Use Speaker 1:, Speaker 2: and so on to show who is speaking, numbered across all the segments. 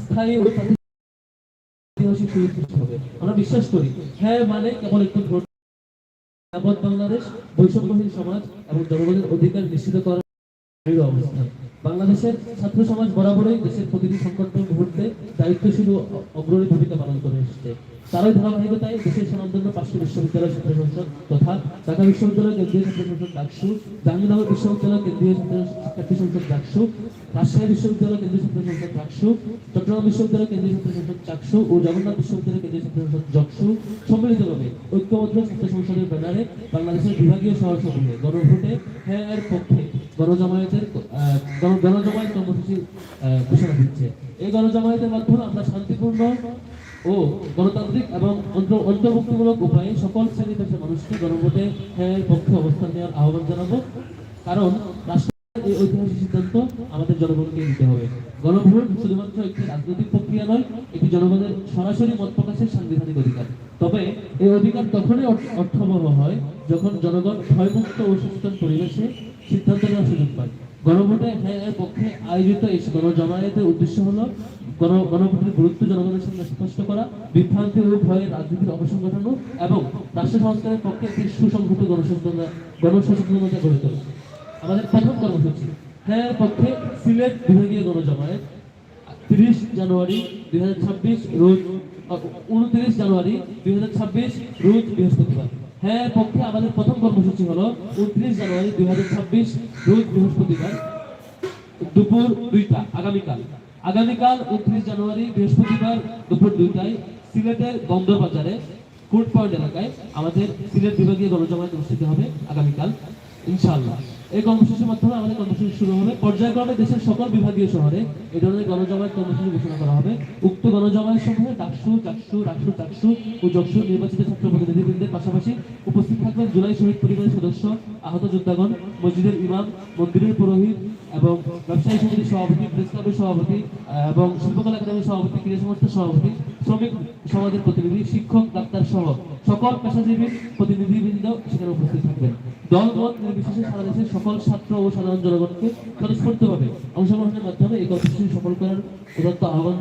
Speaker 1: স্থায়ী ঐতিহাসিক আমরা বিশ্বাস করি হ্যাঁ মানে কেবল একটি বাংলাদেশ, বৈষম্যহীন সমাজ এবং জনগণের অধিকার নিশ্চিত করার অবস্থান বাংলাদেশের ছাত্র সমাজ বরাবরই দেশের প্রতিটি সংকটময় মুহূর্তে দায়িত্বশীল অগ্রণী ভূমিকা পালন করে এসেছে। তারই ধারাবাহিকতায় দেশের স্বনামধন্য পাঁচটি বিশ্ববিদ্যালয় ছাত্র সংসদ তথা ঢাকা বিশ্ববিদ্যালয়, কেন্দ্রীয় ছাত্র সংসদ ডাকসু, জাহাঙ্গীরনগর বিশ্ববিদ্যালয়, কেন্দ্রীয় ছাত্র সংসদ ডাকসু, রাজশাহী বিশ্ববিদ্যালয়, কেন্দ্রীয় ছাত্র সংসদ ডাকসু, চট্টগ্রাম বিশ্ববিদ্যালয়, কেন্দ্রীয় ছাত্র সংসদ চাকসু ও জগন্নাথ বিশ্ববিদ্যালয়, কেন্দ্রীয় ছাত্র সংসদ জকসু সম্মিলিতভাবে ঐক্যবদ্ধ ছাত্র সংসদের ব্যানারে বাংলাদেশের বিভাগীয় শহরসমূহে গণভোটে হ্যাঁ এর পক্ষে গণজামায়াতের গণজামায়াত কর্মসূচি ঘোষণা দিচ্ছে। এই গণজামায়াতের মাধ্যমে আমরা শান্তিপূর্ণ ও গণতান্ত্রিক এবং অন্ত- অন্তর্ভুক্তিমূলক উপায়ে সকল শ্রেণি পেশার মানুষকে গণভোটে পক্ষে অবস্থান নেওয়ার আহ্বান জানাব। কারণ রাষ্ট্রের এই ঐতিহাসিক সিদ্ধান্ত আমাদের জনগণকে নিতে হবে। গণভোট শুধুমাত্র একটি রাজনৈতিক প্রক্রিয়া নয়, এটি জনগণের সরাসরি মত প্রকাশের সাংবিধানিক অধিকার। তবে এই অধিকার তখনই অর্থ- অর্থবহ হয় যখন জনগণ ভয়মুক্ত ও সচেতন পরিবেশে সিদ্ধান্ত নেওয়ার সুযোগ পায়। গণভোটে পক্ষে আয়োজিত এই গণজমায়েতের উদ্দেশ্য হলো গণ গণভোটের গুরুত্ব জনগণের সামনে স্পষ্ট করা, বিভ্রান্তি ও ভয়ের রাজনীতির অবসান ঘটানো এবং রাষ্ট্র সংস্কারের পক্ষে একটি সুসংহত গণসচেতনতা গণসচেতনতা গড়ে তোলা। আমাদের প্রথম কর্মসূচি। হ্যাঁ পক্ষে সিলেট বিভাগীয় গণজমায়েত তিরিশ জানুয়ারি দুই হাজার ছাব্বিশ রোজ উনত্রিশ জানুয়ারি দুই হাজার ছাব্বিশ রোজ বৃহস্পতিবার। হ্যাঁ পক্ষে আমাদের প্রথম কর্মসূচি হলো উনত্রিশ জানুয়ারি দুই হাজার ছাব্বিশ, রোজ বৃহস্পতিবার দুপুর দুইটা, আগামীকাল। আগামীকাল উনত্রিশ জানুয়ারি বৃহস্পতিবার দুপুর দুইটায় সিলেটের বন্দরবাজারে ফুড পয়েন্ট এলাকায় আমাদের সিলেট বিভাগীয় গণজমায়েত অনুষ্ঠিত হবে আগামীকাল, ইনশাআল্লাহ। এই কর্মসূচির মাধ্যমে আমাদের কর্মসূচি শুরু হবে। পর্যায়ক্রমে দেশের সকল বিভাগীয় শহরে এই ধরনের গণজমায়েত কর্মসূচি ঘোষণা করা হবে। উক্ত গণজমায়েত সমূহে ডাকসু, চাকসু, রাকসু চাকসু ও জকসু নির্বাচিত ছাত্র প্রতিনিধিবৃন্দের পাশাপাশি উপস্থিত থাকবেন জুলাই শহীদ পরিবারের সদস্য, আহত যোদ্ধাগণ, মসজিদের ইমাম, মন্দিরের পুরোহিত এবং ব্যবসায়ী সমিতির সভাপতি প্রেস ক্লাবের সভাপতি এবং শিল্পকলা একাডেমির সভাপতি, ক্রীড়া সংস্থার সভাপতি। শ্রমিক সমাজের প্রতিনিধি, শিক্ষক, ডাক্তার সহ সকল পেশাজীবীর প্রতিনিধিবৃন্দ সেখানে উপস্থিত থাকবেন। দল মত নির্বিশেষে সারা দেশের সকল ছাত্র ও সাধারণ জনগণকে স্বতঃস্ফূর্তভাবে অংশগ্রহণের মাধ্যমে এই কর্মসূচি সফল করার উদাত্ত আহ্বান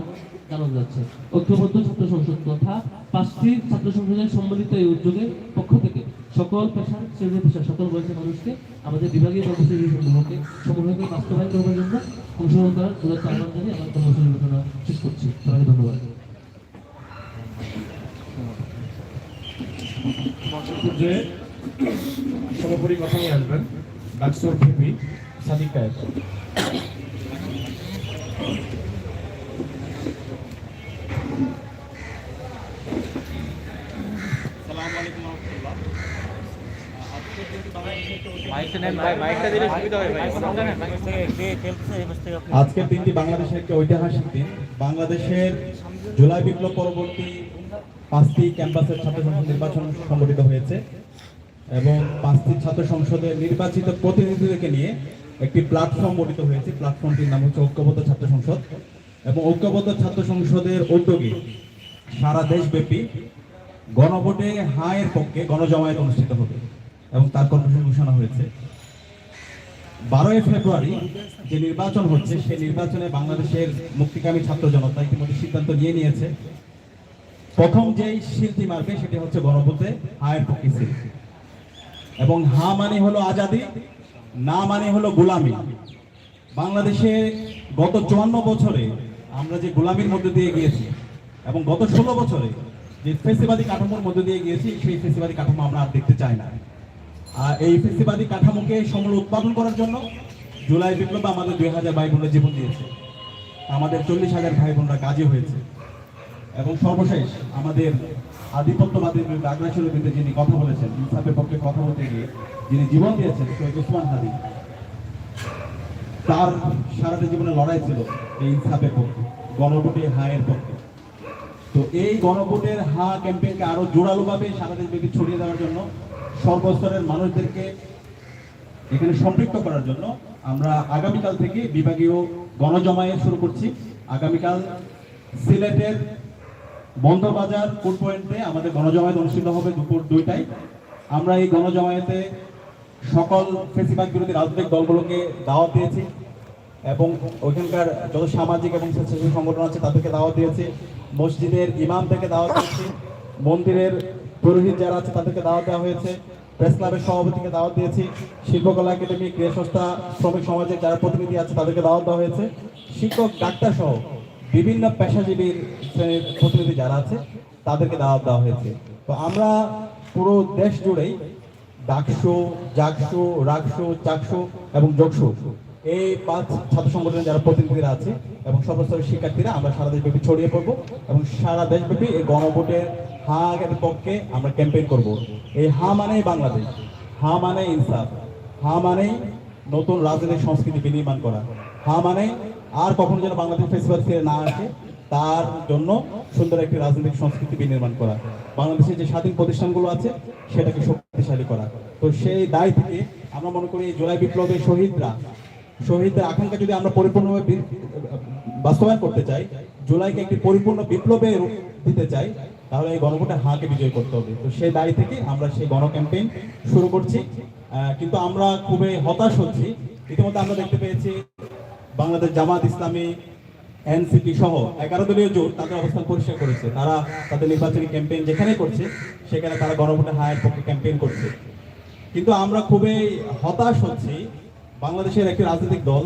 Speaker 1: জানানো যাচ্ছে। ঐক্যবদ্ধ ছাত্র সংসদ তথা পাঁচটি ছাত্র সংসদের সম্মিলিত এই উদ্যোগের পক্ষ থেকে সকল পেশার শ্রেণি পেশার সকল বয়সের মানুষকে আমাদের বিভাগীয় কর্মসূচি সমূহকে সমূহকে বাস্তবায়ন করবার জন্য অংশগ্রহণ করার উদাত্ত আহ্বান জানিয়ে আমার কর্মসূচি ঘোষণা শেষ করছি। সবাইকে ধন্যবাদ।
Speaker 2: যে সর্বোপরি কথা নিয়ে আসবেন ডাকসুর ভিপি সাদিক
Speaker 3: আজকের দিনটি বাংলাদেশের একটি ঐতিহাসিক দিন। বাংলাদেশের জুলাই বিপ্লব পরবর্তী পাঁচটি ক্যাম্পাসের ছাত্র সংসদ নির্বাচন সংগঠিত হয়েছে এবং পাঁচটি ছাত্র সংসদের নির্বাচিত প্রতিনিধিদেরকে নিয়ে একটি প্ল্যাটফর্ম গঠিত হয়েছে প্ল্যাটফর্মটির নাম হচ্ছে ঐক্যবদ্ধ ছাত্র সংসদ। এবং ঐক্যবদ্ধ ছাত্র সংসদের উদ্যোগে সারা দেশব্যাপী গণভোটে হায়ের পক্ষে গণজমায়েত অনুষ্ঠিত হবে এবং তার কর্মসূচি ঘোষণা হয়েছে। বারোই ফেব্রুয়ারি যে নির্বাচন হচ্ছে, সেই নির্বাচনে বাংলাদেশের মুক্তিকামী ছাত্র জনতা ইতিমধ্যে সিদ্ধান্ত নিয়ে নিয়েছে। প্রথম যেই শিল্পী মারবে সেটি হচ্ছে গণভোটে হায়ের পক্ষে শিল্পী। এবং হা মানে হলো আজাদি, না মানে হলো গোলামি। বাংলাদেশে গত চুয়ান্ন বছরে আমরা যে গোলামির মধ্যে দিয়ে গিয়েছি এবং গত ষোলো বছরে যে ফেসিবাদী কাঠামোর মধ্যে দিয়ে গিয়েছি, সেই ফেসিবাদী কাঠামো আমরা আর দেখতে চাই না। আর এই ফেসিবাদী কাঠামোকে সমূল উৎপাদন করার জন্য জুলাই বিপ্লব আমাদের দুই হাজার ভাই বোনরা জীবন দিয়েছে। আমাদের চল্লিশ হাজার ভাই বোনরা কাজী হয়েছে। এবং সর্বশেষ আমাদের আধিপত্যবাদীর বিরুদ্ধে আগ্রাসনের বিরুদ্ধে যিনি কথা বলেছেন, ইনসাফের পক্ষে কথা বলতে গিয়ে যিনি জীবন দিয়েছেন, শহীদ উসমান হাদি, তার সারাটা জীবনে লড়াই ছিল এই ইনসাফের পক্ষে গণভোটে হায়ের পক্ষে। তো এই গণভোটের হা ক্যাম্পেইনকে আরও জোরালোভাবে সারা দেশব্যাপী ছড়িয়ে দেওয়ার জন্য সর্বস্তরের মানুষদেরকে এখানে সম্পৃক্ত করার জন্য আমরা আগামীকাল থেকে বিভাগীয় গণজমায়েত শুরু করছি। আগামীকাল সিলেটের বন্দরবাজার ফুড পয়েন্টে আমাদের গণজমায়েত অনুষ্ঠিত হবে দুপুর দুইটায়? আমরা এই গণজমায়েতে সকল ফেসিবাদ বিরোধী রাজনৈতিক দলগুলোকে দাওয়াত দিয়েছি এবং ওইখানকার যত সামাজিক এবং স্বেচ্ছাসেবী সংগঠন আছে তাদেরকে দাওয়াত দিয়েছি। মসজিদের ইমাম থেকে দাওয়াত দিয়েছি। মন্দিরের পুরোহিত যারা আছে তাদেরকে দাওয়াত দেওয়া হয়েছে। প্রেস ক্লাবের সভাপতিকে দাওয়াত দিয়েছি। শিল্পকলা একাডেমি ক্রিয়া সংস্থা, শ্রমিক সমাজের যারা প্রতিনিধি আছে তাদেরকে দাওয়াত দেওয়া হয়েছে। শিক্ষক ডাক্তার সহ বিভিন্ন পেশাজীবীর শ্রেণির প্রতিনিধি যারা আছে, তাদেরকে দাওয়াত দেওয়া হয়েছে। তো আমরা পুরো দেশ জুড়েই ডাকসু জাকসু রাকসু চাকসু এবং যোগসু এই পাঁচ ছাত্র সংগঠনের যারা প্রতিনিধিরা আছে এবং সর্বস্তরের শিক্ষার্থীরা, আমরা সারা দেশব্যাপী ছড়িয়ে পড়ব এবং সারা দেশব্যাপী এই গণভোটের হা এর পক্ষে আমরা ক্যাম্পেইন করব। এই হা মানেই বাংলাদেশ, হা মানে ইনসাফ, হা মানেই নতুন রাজনৈতিক সংস্কৃতি বিনির্মাণ করা, হা মানে আর কখনো যেন বাংলাদেশ ফেস্টিভ্যাল ফিরে না আসে, তার জন্য সুন্দর একটি রাজনৈতিক সংস্কৃতি বিনির্মাণ করা, বাংলাদেশের যে স্বাধীন প্রতিষ্ঠানগুলো আছে, সেটাকে শক্তিশালী করা। তো সেই দায় থেকে আমরা মনে করি জুলাই বিপ্লবের শহীদরা, শহীদদের আকাঙ্ক্ষা যদি আমরা পরিপূর্ণভাবে বাস্তবায়ন করতে চাই, জুলাইকে একটি পরিপূর্ণ বিপ্লবে দিতে চাই, তাহলে এই গণভোটে হাঁকে বিজয় করতে হবে। তো সেই দায় থেকে আমরা সেই গণ ক্যাম্পেইন শুরু করছি। কিন্তু আমরা খুবই হতাশ হচ্ছি। ইতিমধ্যে আমরা দেখতে পেয়েছি বাংলাদেশ জামাত ইসলামী এনসিপি সহ এগারো দলীয় জোট তাদের অবস্থান পরিষ্কার করেছে। তারা তাদের নির্বাচনী ক্যাম্পেইন যেখানে করছে, সেখানে তারা গণভোটে হায়ের পক্ষে ক্যাম্পেইন করছে। কিন্তু আমরা খুবই হতাশ হচ্ছি। বাংলাদেশের একটি রাজনৈতিক দল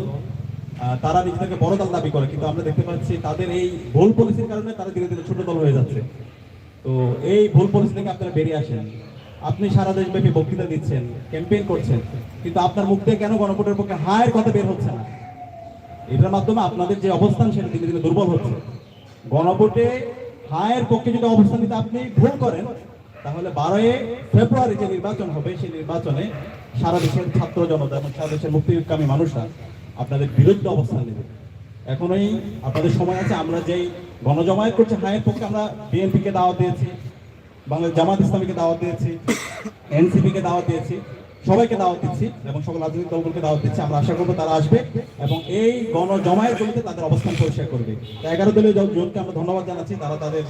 Speaker 3: তারা নিজেদেরকে বড় দল দাবি করে, কিন্তু আমরা দেখতে পাচ্ছি তাদের এই ভুল পলিসির কারণে তারা ধীরে ধীরে ছোট দল হয়ে যাচ্ছে। তো এই ভুল পলিসি থেকে আপনারা বেরিয়ে আসেন। আপনি সারা দেশব্যাপী বক্তৃতা দিচ্ছেন, ক্যাম্পেইন করছেন, কিন্তু আপনার মুখ থেকে কেন গণভোটের পক্ষে হায়ের কথা বের হচ্ছে না? এটার মাধ্যমে আপনাদের যে অবস্থান সেটা দিনে দিনে দুর্বল হচ্ছে। গণভোটে হায়ের পক্ষে যদি অবস্থান নিতে আপনি ভুল করেন, তাহলে বারোই ফেব্রুয়ারি যে নির্বাচন হবে, সেই নির্বাচনে সারা দেশের ছাত্র জনতা এবং সারা দেশের মুক্তিকামী মানুষরা আপনাদের বিরুদ্ধে অবস্থান নেবে। এখনই আপনাদের সময় আছে, আমরা যেই গণজমায়েত করছি, হায়ের পক্ষে আমরা বিএনপিকে দাওয়াত দিয়েছি বাংলাদেশ জামাত ইসলামীকে দাওয়াত দিয়েছি, এনসিপিকে দাওয়াত দিয়েছি। সবাইকে দাওয়াত দিচ্ছি এবং সকল রাজনৈতিক দলগুলোকে দাওয়াত দিচ্ছি। আমরা আশা করব তারা আসবে এবং এই গণজমায়েতগুলিতে তাদের অবস্থান পরিষ্কার করবে। এগারো দলীয় জোটকে আমরা ধন্যবাদ জানাচ্ছি। তারা তাদের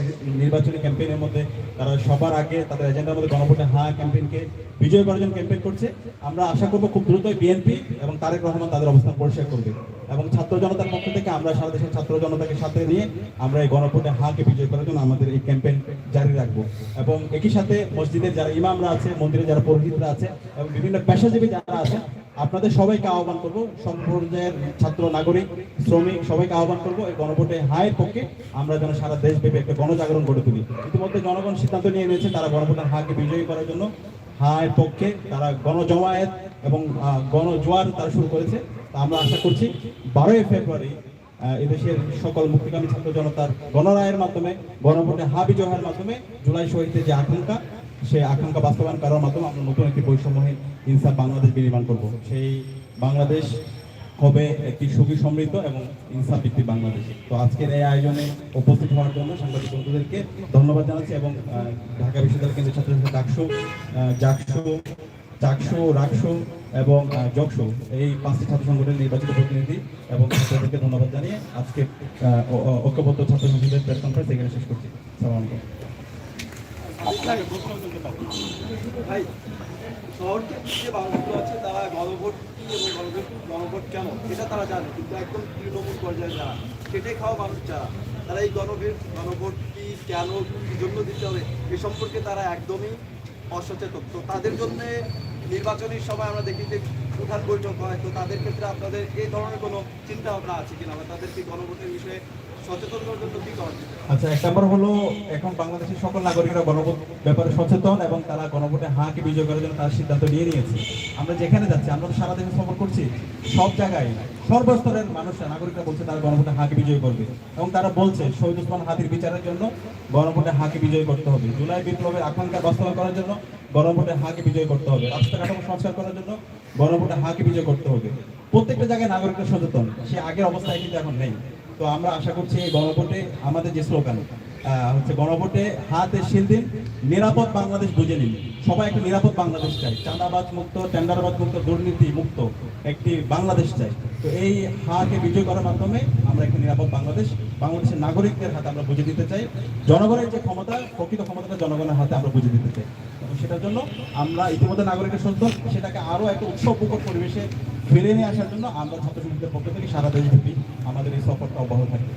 Speaker 3: নির্বাচনী ক্যাম্পেইনের মধ্যে, তারা সবার আগে তাদের এজেন্ডার মধ্যে গণভোটে হা ক্যাম্পেইনকে, বিজয় করার জন্য ক্যাম্পেইন করছে। আমরা আশা করব খুব দ্রুতই বিএনপি এবং তারেক রহমান তাদের অবস্থান পরিষ্কার করবে। এবং ছাত্র জনতার পক্ষ থেকে আমরা সারা দেশের ছাত্র জনতাকে সাথে নিয়ে আমরা এই গণভোটে হাকে বিজয় করার জন্য আমাদের এই ক্যাম্পেইন জারি রাখব। এবং একই সাথে মসজিদের যারা ইমামরা আছে মন্দিরে যারা পুরোহিতরা আছে এবং বিভিন্ন পেশাজীবী যারা আছে, আপনাদের সবাইকে আহ্বান করব। সব পর্যায়ের ছাত্র, নাগরিক, শ্রমিক সবাইকে আহ্বান করব এই গণভোটে হায়ের পক্ষে আমরা যেন সারা দেশব্যাপী একটা গণজাগরণ গড়ে তুলি। ইতিমধ্যে জনগণ সিদ্ধান্ত নিয়ে নিয়েছে তারা গণভোটের হাকে বিজয়ী করার জন্য। হায়ের পক্ষে তারা গণজমায়েত এবং গণজোয়ার তারা শুরু করেছে। আমরা আশা করছি বারোই ফেব্রুয়ারি এদেশের সকল মুক্তিকামী ছাত্র জনতার গণরায়ের মাধ্যমে, গণভোটে হা বিজয়ের মাধ্যমে জুলাই শহীদের যে আকাঙ্ক্ষা সেই আকাঙ্ক্ষা বাস্তবায়ন করার মাধ্যমে আমরা নতুন একটি বৈষম্যহীন ইনসাফ বাংলাদেশ বিনির্মাণ করব। সেই বাংলাদেশ হবে একটি সুখী সমৃদ্ধ এবং ইনসাফ ভিত্তিক বাংলাদেশ। তো আজকের এই আয়োজনে উপস্থিত হওয়ার জন্য সাংবাদিক বন্ধুদেরকে ধন্যবাদ জানাচ্ছি এবং ঢাকা বিশ্ববিদ্যালয় কেন্দ্রের ছাত্র ছাত্রী ডাকসু আহ, জাকসু চাকসু রাকসু এবং জকসু এই পাঁচটি ছাত্র সংগঠনের নির্বাচিত প্রতিনিধি এবং ছাত্রদেরকে ধন্যবাদ জানিয়ে আজকে ঐক্যবদ্ধ ছাত্র সংসদের প্রেস কনফারেন্স এখানে শেষ করছি। সালাম
Speaker 4: ভাই শহরকে যে মানুষগুলো আছে তারা গণভোট কি এবং এটা তারা জানে, কিন্তু একদম তৃণমূল পর্যায়ে যারা খেটে খাওয়া মানুষ যারা, তারা এই গণভোট গণভোট কি কেন কি জন্য দিতে হবে, এ সম্পর্কে তারা একদমই অসচেতন। তো তাদের জন্যে নির্বাচনের সময় আমরা দেখি যে প্রধান বৈঠক হয়, তো তাদের ক্ষেত্রে আপনাদের এই ধরনের কোনো চিন্তা ভাবনা আছে কিনা বা তাদেরকে গণভোটের বিষয়ে
Speaker 3: আচ্ছা এক নম্বর হলো, এখন বাংলাদেশের সকল নাগরিকরা গণভোট ব্যাপারে সচেতন এবং তারা গণভোটে হাঁকে বিজয় করার জন্য তার সিদ্ধান্ত নিয়ে নিয়েছে। আমরা যেখানে যাচ্ছি, আমরা সারা দেশে সফর করছি, সব জায়গায় সর্বস্তরের মানুষরা, নাগরিকরা বলছে তারা গণভোটে হাঁকে বিজয় করবে এবং তারা বলছে শহীদ উসমান হাতির বিচারের জন্য গণভোটে হাঁকে বিজয় করতে হবে। জুলাই বিপ্লবের আকাঙ্ক্ষা বাস্তবায়ন করার জন্য গণভোটে হাঁকে বিজয় করতে হবে। রাস্তা কাঠামো সংস্কার করার জন্য গণভোটে হাঁকে বিজয় করতে হবে। প্রত্যেকটা জায়গায় নাগরিকরা সচেতন, সে আগের অবস্থায় কিন্তু এখন নেই। তো আমরা আশা করছি এই গণভোটে আমাদের যে স্লোগান হচ্ছে গণভোটে হাতে শিল দিন, নিরাপদ বাংলাদেশ বুঝে নিন। সবাই একটা নিরাপদ বাংলাদেশ চাই চাঁদাবাদ মুক্ত, টেন্ডারবাজ মুক্ত, দুর্নীতি মুক্ত একটি বাংলাদেশ চাই তো এই হাকে বিজয় করার মাধ্যমে আমরা একটি নিরাপদ বাংলাদেশ, বাংলাদেশের নাগরিকদের হাতে আমরা বুঝে দিতে চাই। জনগণের যে ক্ষমতা, প্রকৃত ক্ষমতাটা জনগণের হাতে আমরা বুঝে দিতে চাই। সেটার জন্য আমরা ইতিমধ্যে নাগরিকের সন্তোষ, সেটাকে আরও একটা উৎসব উপর পরিবেশে ফিরে নিয়ে আসার জন্য আমরা ছাত্র সমিতির পক্ষ থেকে সারা দেশব্যাপী আমাদের এই সফরটা অব্যাহত থাকবে।